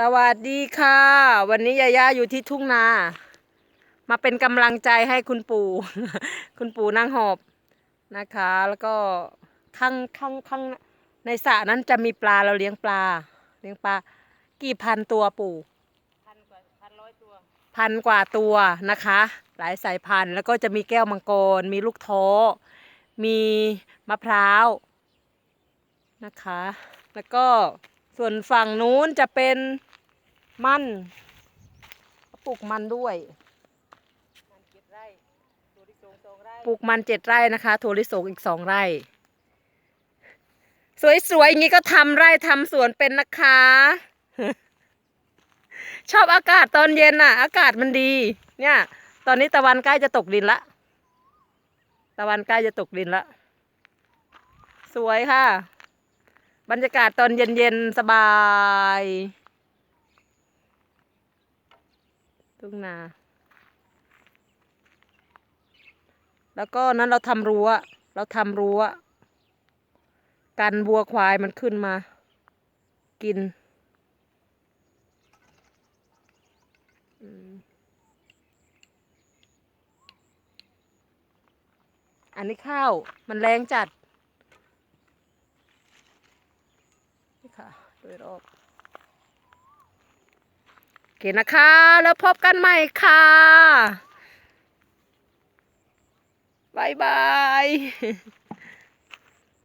สวัสดีค่ะ วันนี้ยาย่าอยู่ที่ทุ่งนา มาเป็นกำลังใจให้คุณปู่ คุณปู่นั่งหอบนะคะ แล้วก็ข้างข้างข้างในสระนั้นจะมีปลาเราเลี้ยงปลา เลี้ยงปลา กี่พันตัวปู่พันกว่าพันร้อยตัวพันกว่าตัวนะคะ หลายสายพันธุ์แล้วก็จะมีแก้วมังกร มีลูกท้อ มีมะพร้าวนะคะ แล้วก็ ส่วนฝั่งนู้นจะเป็นมันปลูกมันด้วยปลูกมันเจ็ดไร่นะคะถั่วลิสงอีกสองไร่ สวยๆอย่างนี้ก็ทำไร่ทำสวนเป็นนะคะ ชอบอากาศตอนเย็นน่ะ อากาศมันดี เนี่ย ตอนนี้ตะวันใกล้จะตกดินละ ตะวันใกล้จะตกดินละ สวยค่ะ บรรยากาศตอนเย็นๆ สบายทุ่งนา แล้วก็นั้นเราทำรั้ว เราทำรั้ว กันวัวควายมันขึ้นมา กินอันนี้ข้าวมันแรงจัด นี่ค่ะ โดยรอบโอเคนะคะ แล้วพบกันใหม่ค่ะบายบาย